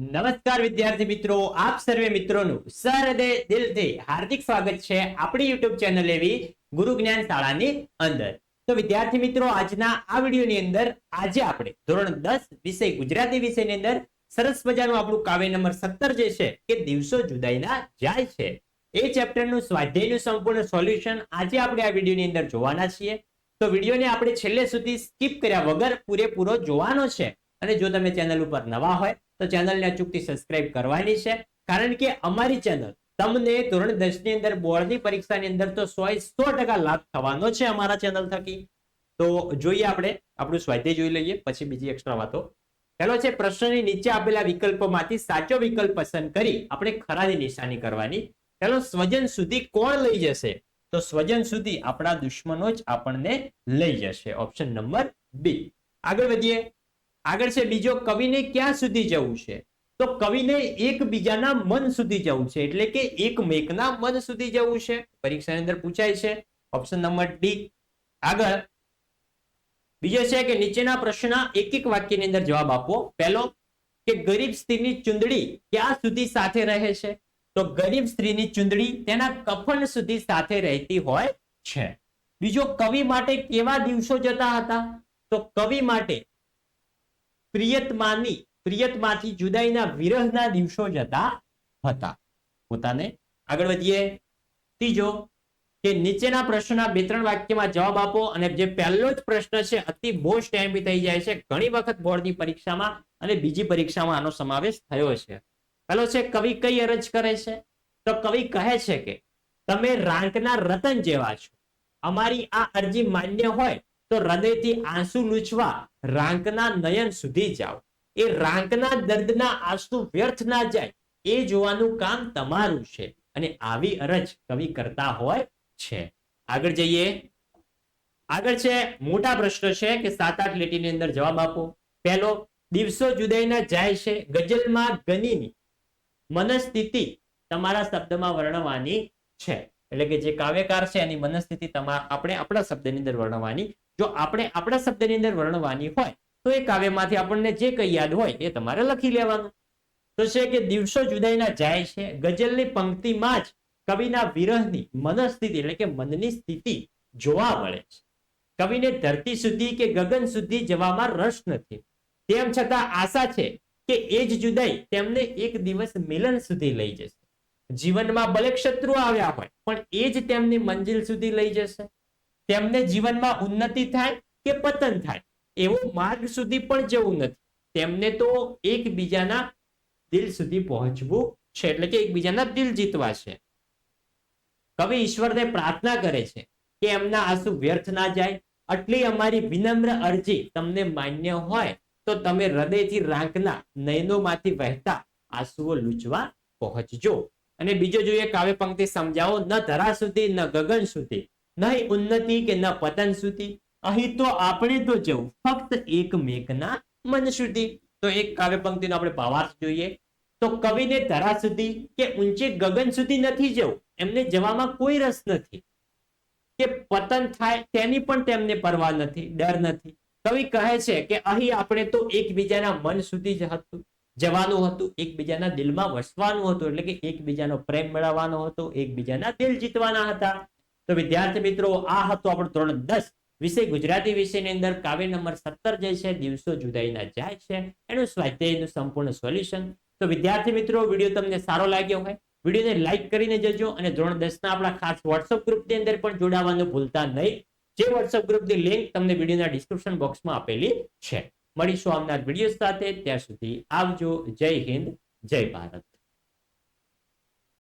નમસ્કાર વિદ્યાર્થી મિત્રો, આપ સર્વે મિત્રોનું સહૃદય દિલથી હાર્દિક સ્વાગત છે આપણી યુટ્યુબ ચેનલ એવી ગુરુ જ્ઞાન શાળાની અંદર. તો વિદ્યાર્થી મિત્રો, આજના આ વિડીયોની અંદર આજે આપણે ધોરણ દસ વિષય ગુજરાતી વિષયની અંદર સરસ મજાનું આપણું કાવ્ય નંબર સત્તર જે છે કે દિવસો જુદાઈના જાય છે. એ ચેપ્ટરનું સ્વાધ્યાયનું સંપૂર્ણ સોલ્યુશન આજે આપણે આ વિડીયોની અંદર જોવાના છીએ. તો વિડીયોને આપણે છેલ્લે સુધી સ્કીપ કર્યા વગર પૂરેપૂરો જોવાનો છે. અને જો તમે ચેનલ ઉપર નવા હોય તો ચેનલને અચૂકથી સબસ્ક્રાઇબ કરવાની છે. કારણ કે અમારી ચેનલ તમને ધોરણ દસની અંદર બોર્ડની પરીક્ષાની અંદર તો સો સો ટકા લાભ થવાનો છે અમારા ચેનલ થકી. તો જોઈએ આપણે, આપણું સ્વાધ્યાય જોઈ લઈએ, પછી બીજી એક્સ્ટ્રા વાતો. પહેલો છે, પ્રશ્નની નીચે આપેલા વિકલ્પોમાંથી સાચો વિકલ્પ પસંદ કરી આપણે ખરાની નિશાની કરવાની. પહેલો, સ્વજન સુધી કોણ લઈ જશે? તો સ્વજન સુધી આપણા દુશ્મનો જ આપણને લઈ જશે. ઓપ્શન નંબર બી આગળ વધીએ. આગળ છે બીજો કવિને ક્યાં સુધી જવું છે? તો કવિને એકબીજાના મન સુધી જવું છે. એટલે કે એકમેકના મન સુધી જવું છે. પરીક્ષાની અંદર પૂછાય છે. ઓપ્શન નંબર ડી આગળ. બીજો છે કે નીચેના પ્રશ્ન એક એક વાક્યની અંદર જવાબ આપવો પહેલો, કે ગરીબ સ્ત્રીની ચુંદડી ક્યાં સુધી સાથે રહે છે? તો ગરીબ સ્ત્રીની ચુંદડી તેના કફન સુધી સાથે રહેતી હોય છે. બીજો, કવિ માટે કેવા દિવસો જતા હતા? તો કવિ માટે પ્રિયતમાની, પ્રિયતમાંથી જુદાઈના વિરહના દિવસો જતા હતા પોતાને આગળ વધીએ. ત્રીજો, કે નીચેના પ્રશ્નના બે ત્રણ વાક્યમાં જવાબ આપો અને જે પહેલો જ પ્રશ્ન છે, અતિ મોસ્ટ એમ્પી થઈ જાય છે, ઘણી વખત બોર્ડની પરીક્ષામાં અને બીજી પરીક્ષામાં આનો સમાવેશ થયો છે. પહેલો છે, કવિ કઈ અરજ કરે છે? તો કવિ કહે છે કે, તમે રાંકના રતન જેવા છો. અમારી આ અરજી માન્ય હોય તો હૃદયથી આંસુ લૂછવા, રાંકના નયન સુધી જાઓ. એ રાંકના દર્દના આંસુ વ્યર્થ ના જાય, એ જોવાનું કામ તમારું છે. અને આવી અરજ કવિ કરતા હોય છે. આગળ જઈએ. આગળ છે, મોટા પ્રશ્ન છે કે સાત આઠ લીટીની અંદર જવાબ આપો. પહેલો, દિવસો જુદાઈના જાય છે, ગઝલમાં ગનીની મનસ્થિતિ તમારા શબ્દમાં વર્ણવાની છે. એટલે કે જે કાવ્યકાર છે, એની મનસ્થિતિ તમારા આપણે આપણા શબ્દની અંદર વર્ણવાની જો આપણે આપણા શબ્દની અંદર વર્ણવાની હોય, તો એ કાવ્યમાંથી આપણને જે કઈ યાદ હોય, એ તમારે લખી લેવાનું. તો છે કે દિવસો જુદાઈના જાય છે, ગઝલની પંક્તિમાં જ કવિના વિરહની મનસ્થિતિ, એટલે કે મનની સ્થિતિ જોવા મળે છે. કવિને ધરતી સુધી કે ગગન સુધી જવામાં રસ નથી. તેમ છતાં આશા છે કે એ જ જુદાઈ તેમને એક દિવસ મિલન સુધી લઈ જશે. જીવનમાં ભલે શત્રુ આવ્યા હોય, પણ એ જ તેમની મંજિલ સુધી લઈ જશે. તેમને જીવનમાં ઉન્નતિ થાય કે પતન થાય? એવો માર્ગ સુધી પણ જવું નથી. તેમને તો એકબીજાના દિલ સુધી પહોંચવું છે, એટલે કે એકબીજાના દિલ જીતવા છે. કવિ ઈશ્વરને પ્રાર્થના કરે છે કે એમના આંસુ વ્યર્થ ના જાય. આટલી અમારી વિનમ્ર અરજી તમને માન્ય હોય તો તમે હૃદયથી રાંકના નયનોમાંથી વહેતા આંસુઓ લૂછવા પહોંચજો. અને બીજો જોઈએ કાવ્ય પંક્તિ સમજાવો, ન ધરા સુધી, ન ગગન સુધી. નહીં ઉન્નતિ કે ન પતન સુધી અહીં તો આપણે તો જવું. ફક્ત એકમેકના મન સુધી. તો એક કાવ્ય પંક્તિનો આપણે ભાવાર્થ જોઈએ. તો કવિને ધરા સુધી કે ઊંચે ગગન સુધી નથી જવું? એમને જવામાં કોઈ રસ નથી. કે પતન થાય તેની પણ તેમને પરવા નથી, ડર નથી. કવિ કહે છે કે અહીં આપણે તો એકબીજાના મન સુધી જ હતું. જવાનું હતું, એકબીજાના દિલમાં વસવાનું હતું. એટલે કે એકબીજાનો પ્રેમ મેળવવાનો હતો, એકબીજાના દિલ જીતવાના હતા. તો વિદ્યાર્થી મિત્રો, આ હતો આપણો ધોરણ દસ. વિષય ગુજરાતી વિષયની અંદર કાવ્ય નંબર સત્તર જે છે, દિવસો જુદાઈના જાય છે. એનું સ્વાધ્યાયનું સંપૂર્ણ સોલ્યુશન. તો વિદ્યાર્થી મિત્રો, વીડિયો તમને સારો લાગ્યો હોય, વિડીયોને લાઈક કરીને જજો અને ધોરણ દસ ના આપણા ખાસ વોટ્સઅપ ગ્રુપની અંદર પણ જોડાવાનું ભૂલતા નહીં. જે વોટ્સઅપ ગ્રુપની લિંક તમને વિડીયોના ડિસ્ક્રિપ્શન બોક્સમાં આપેલી છે. મળીશું આવનાર વીડિયો સાથે. ત્યાં સુધી આવજો. જય હિન્દ. જય ભારત.